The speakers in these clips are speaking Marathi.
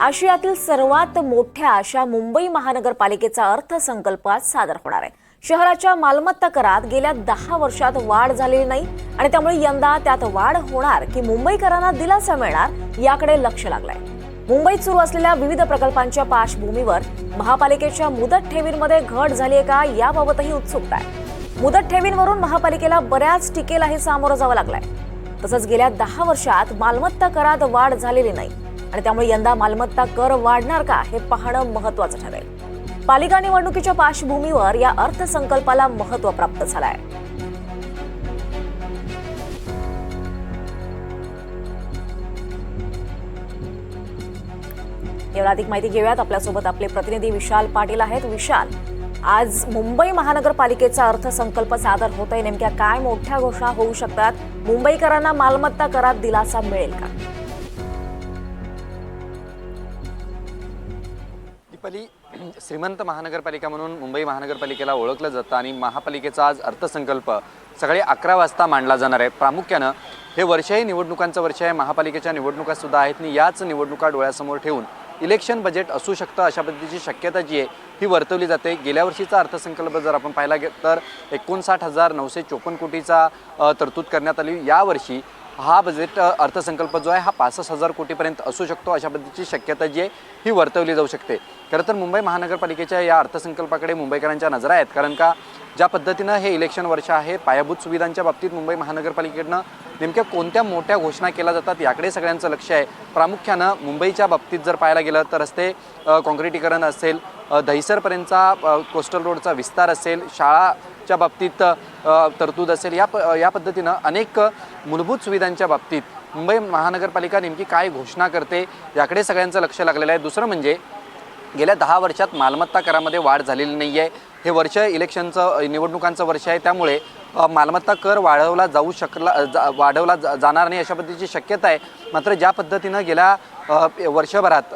आशियातील सर्वात मोठ्या अशा मुंबई महानगरपालिकेचा अर्थसंकल्प आज सादर होणार आहे. शहराच्या मालमत्ता करात गेल्या दहा वर्षात वाढ झालेली नाही आणि त्यामुळे यंदा त्यात वाढ होणार की मुंबईकरांना दिलासा मिळणार याकडे लक्ष लागलंय. मुंबईत सुरू असलेल्या विविध प्रकल्पांच्या पार्श्वभूमीवर महापालिकेच्या मुदत ठेवींमध्ये घट झाली आहे का याबाबतही उत्सुकता आहे. मुदत ठेवींवरून महापालिकेला बऱ्याच टीकेलाही सामोरं जावं लागलंय. तसंच गेल्या दहा वर्षात मालमत्ता करात वाढ झालेली नाही. आणि त्यामुळे यंदा मालमत्ता कर वाढणार का हे पाहणं महत्वाचं ठरेल. पालिका निवडणुकीच्या पार्श्वभूमीवर या अर्थसंकल्पाला महत्त्व प्राप्त झालं आहे यावर अधिक माहिती घेऊयात. आपल्यासोबत आपले प्रतिनिधी विशाल पाटील आहेत. विशाल आज मुंबई महानगरपालिकेचा अर्थसंकल्प सादर होत आहे नेमक्या काय मोठ्या घोषणा होऊ शकतात? मुंबईकरांना मालमत्ता करात दिलासा मिळेल का? श्रीमंत महानगरपालिका म्हणून मुंबई महानगरपालिकेला ओळखलं जातं आणि महापालिकेचा आज अर्थसंकल्प सकाळी अकरा वाजता मांडला जाणार आहे. प्रामुख्यानं हे वर्षही निवडणुकांचं वर्ष आहे. महापालिकेच्या निवडणुका सुद्धा आहेत आणि याच निवडणुका डोळ्यासमोर ठेवून इलेक्शन बजेट असू शकतं अशा पद्धतीची शक्यता जी आहे ही वर्तवली जाते. गेल्या वर्षीचा अर्थसंकल्प जर आपण पाहिला तर एकोणसाठ हजार नऊशे चोपन्न कोटीचा तरतूद करण्यात आली. यावर्षी हा बजेट अर्थसंकल्प जो आहे हा पासष्ट हजार कोटीपर्यंत असू शकतो अशा पद्धतीची शक्यता जी आहे ही वर्तवली जाऊ शकते. खरं तर मुंबई महानगरपालिकेच्या या अर्थसंकल्पाकडे मुंबईकरांच्या नजरा आहेत. कारण का ज्या पद्धतीनं हे इलेक्शन वर्ष आहे पायाभूत सुविधांच्या बाबतीत मुंबई महानगरपालिकेनं नेमक्या कोणत्या मोठ्या घोषणा केल्या जातात याकडे सगळ्यांचं लक्ष आहे. प्रामुख्यानं मुंबईच्या बाबतीत जर पाहायला गेलं तर रस्ते काँक्रिटीकरण असेल दहिसरपर्यंतचा कोस्टल रोडचा विस्तार असेल शाळा च्या बाबतीत तरतूद असेल. या प या पद्धतीनं अनेक मूलभूत सुविधांच्या बाबतीत मुंबई महानगरपालिका नेमकी काय घोषणा करते याकडे सगळ्यांचं लक्ष लागलेलं आहे. दुसरं म्हणजे गेल्या दहा वर्षात मालमत्ता करामध्ये वाढ झालेली नाही आहे हे वर्ष इलेक्शनचं निवडणुकांचं वर्ष आहे. त्यामुळे मालमत्ता कर वाढवला जाऊ शकला जा वाढवला जा जाणार नाही अशा पद्धतीची शक्यता आहे. मात्र ज्या पद्धतीनं गेल्या वर्षभरात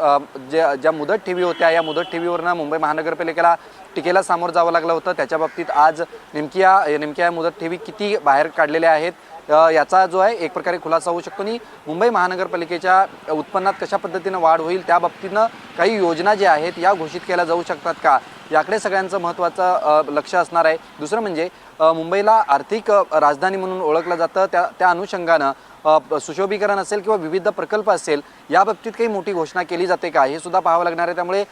ज्या ज्या मुदत ठेवी होत्या या मुदत ठेवीवरनं मुंबई महानगरपालिकेला टीकेला सामोरं जावं लागलं होतं. त्याच्या बाबतीत आज नेमक्या नेमक्या या मुदत ठेवी किती बाहेर काढलेल्या आहेत याचा जो आहे एक प्रकारे खुलासा होऊ शकतो. आणि मुंबई महानगरपालिकेच्या उत्पन्नात कशा पद्धतीनं वाढ होईल त्या बाबतीनं काही योजना ज्या आहेत या घोषित केल्या जाऊ शकतात का? याकडे सगळ्यांचं महत्त्वाचं लक्ष असणार आहे. दुसरं म्हणजे मुंबईला आर्थिक राजधानी म्हणून ओळखलं जातं. त्या त्या अनुषंगानं सुशोभीकरण असेल किंवा विविध प्रकल्प असेल या बाबतीत काही मोठी घोषणा केली जाते का? हे सुद्धा पाहावं लागणार आहे. त्यामुळे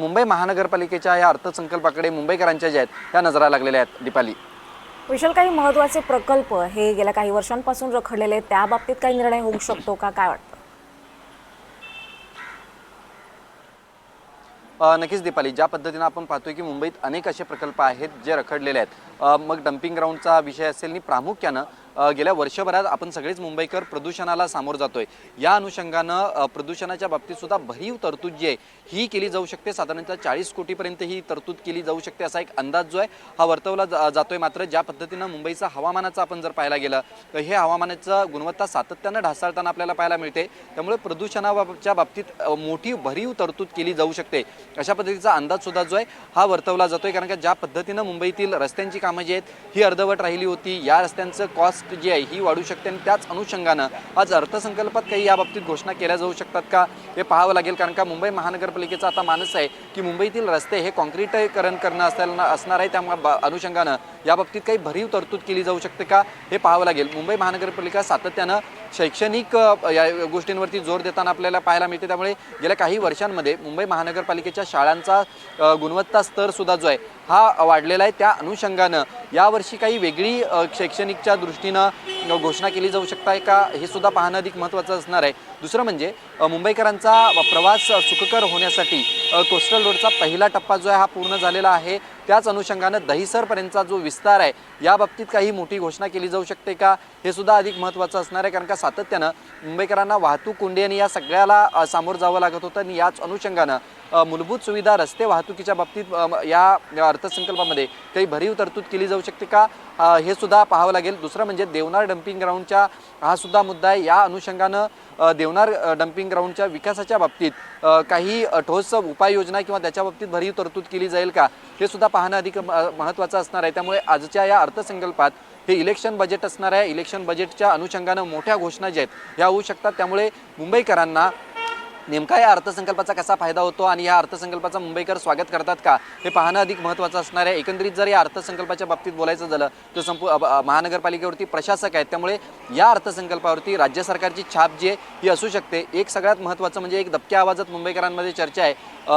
मुंबई महानगरपालिकेच्या या अर्थसंकल्पाकडे मुंबईकरांच्या ज्या आहेत त्या नजरा लागलेल्या आहेत. दीपाली. विशाल काही महत्त्वाचे प्रकल्प हे गेल्या काही वर्षांपासून रखडलेले आहेत त्या बाबतीत काही निर्णय होऊ शकतो का? काय वाटतं? नक्कीच दीपाली ज्या पद्धतीनं आपण पाहतोय की मुंबईत अनेक असे प्रकल्प आहेत जे रखडलेले आहेत. मग डम्पिंग ग्राउंडचा विषय असेल आणि प्रामुख्यानं गेल्या वर्षभरात आपण सगळेच मुंबईकर प्रदूषणाला सामोरं जातोय. या अनुषंगानं प्रदूषणाच्या बाबतीत सुद्धा भरीव तरतूद जी आहे ही केली जाऊ शकते. साधारणतः चाळीस कोटीपर्यंत ही तरतूद केली जाऊ शकते असा एक अंदाज जो आहे हा वर्तवला जा- जातोय. मात्र ज्या पद्धतीनं मुंबईचा हवामानाचं आपण जर पाहायला गेलं तर हे हवामानाचं गुणवत्ता सातत्यानं ढासाळताना आपल्याला पाहायला मिळते. त्यामुळे प्रदूषणाच्या बाबतीत मोठी भरीव तरतूद केली जाऊ शकते. अशा पद्धतीचा अंदाज सुद्धा जो आहे हा वर्तवला जातोय. कारण का ज्या पद्धतीनं मुंबईतील रस्त्यांची कामं जी आहेत ही अर्धवट राहिली होती. या रस्त्यांचं कॉस्ट जी आहे ही वाढू शकते आणि त्याच अनुषंगानं आज अर्थसंकल्पात काही या बाबतीत घोषणा केल्या जाऊ शकतात का हे पाहावं लागेल. कारण का मुंबई महानगरपालिकेचा आता मानस आहे की मुंबईतील रस्ते हे कॉन्क्रीटीकरण करणं असायला असणार आहे. त्या अनुषंगानं या बाबतीत काही भरीव तरतूद केली जाऊ शकते का हे पाहावं लागेल. मुंबई महानगरपालिका सातत्यानं शैक्षणिक या गोष्टींवरती जोर देताना आपल्याला पाहायला मिळते. त्यामुळे गेल्या काही वर्षांमध्ये मुंबई महानगरपालिकेच्या शाळांचा गुणवत्ता स्तर सुद्धा जो आहे हा वाढलेला आहे. त्या अनुषंगानं यावर्षी काही वेगळी शैक्षणिकच्या दृष्टीनं घोषणा केली जाऊ शकते का हे सुद्धा पाहणं अधिक महत्त्वाचं असणार आहे. दुसरं म्हणजे मुंबईकरांचा प्रवास सुखकर होण्यासाठी कोस्टल रोडचा पहिला टप्पा जो आहे हा पूर्ण झालेला आहे. त्याच अनुषंगानं दहिसरपर्यंतचा जो विस्तार आहे या बाबतीत काही मोठी घोषणा केली जाऊ शकते का हे सुद्धा अधिक महत्त्वाचं असणार आहे. कारण का सातत्यानं मुंबईकरांना वाहतूक कोंडी आणि या सगळ्याला सामोरं जावं लागत होतं आणि याच अनुषंगानं मूलभूत सुविधा रस्ते वाहतुकीच्या बाबतीत या अर्थसंकल्पामध्ये काही भरीव तरतूद केली जाऊ शकते का हे सुद्धा पाहावं लागेल. दुसरं म्हणजे देवनार डम्पिंग ग्राउंडच्या हा सुद्धा मुद्दा आहे. या अनुषंगानं देवनार डम्पिंग ग्राउंडच्या विकासाच्या बाबतीत काही ठोस उपाययोजना किंवा त्याच्या बाबतीत भरीव तरतूद केली जाईल का हे सुद्धा पाहणं अधिक म- महत्त्वाचं असणार आहे. त्यामुळे आजच्या या अर्थसंकल्पात हे इलेक्शन बजेट असणार आहे. इलेक्शन बजेटच्या अनुषंगानं मोठ्या घोषणा ज्या आहेत ह्या होऊ शकतात. त्यामुळे मुंबईकरांना नेमका या अर्थसंकल्पाचा कसा फायदा होतो आणि या अर्थसंकल्पाचा मुंबईकर स्वागत करतात का? हे पाहणं अधिक महत्त्वाचं असणार आहे. एकंदरीत जर या अर्थसंकल्पाच्या बाबतीत बोलायचं झालं तर संपू महानगरपालिकेवरती प्रशासक आहेत. त्यामुळे या अर्थसंकल्पावरती राज्य सरकारची छाप जी आहे ही असू शकते. एक सगळ्यात महत्त्वाचं म्हणजे एक दबक्या आवाजात मुंबईकरांमध्ये चर्चा आहे.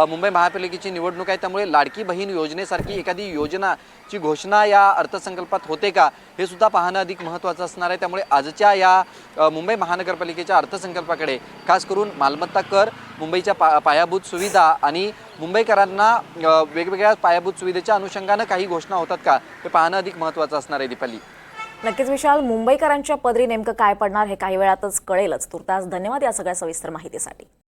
मुंबई महापालिकेची निवडणूक आहे. त्यामुळे लाडकी बहीण योजनेसारखी एखादी योजनाची घोषणा या अर्थसंकल्पात होते का? हे सुद्धा पाहणं अधिक महत्त्वाचं असणार आहे. त्यामुळे आजच्या या मुंबई महानगरपालिकेच्या अर्थसंकल्पाकडे खास करून मालमत्ता कर मुंबईच्या पा पायाभूत सुविधा आणि मुंबईकरांना वेगवेगळ्या पायाभूत सुविधेच्या अनुषंगानं काही घोषणा होतात का? हे पाहणं अधिक महत्त्वाचं असणार आहे दीपाली. नक्कीच विशाल मुंबईकरांच्या पदरी नेमकं काय पडणार हे काही वेळातच कळेलच. तुर्तास धन्यवाद या सगळ्या सविस्तर माहितीसाठी.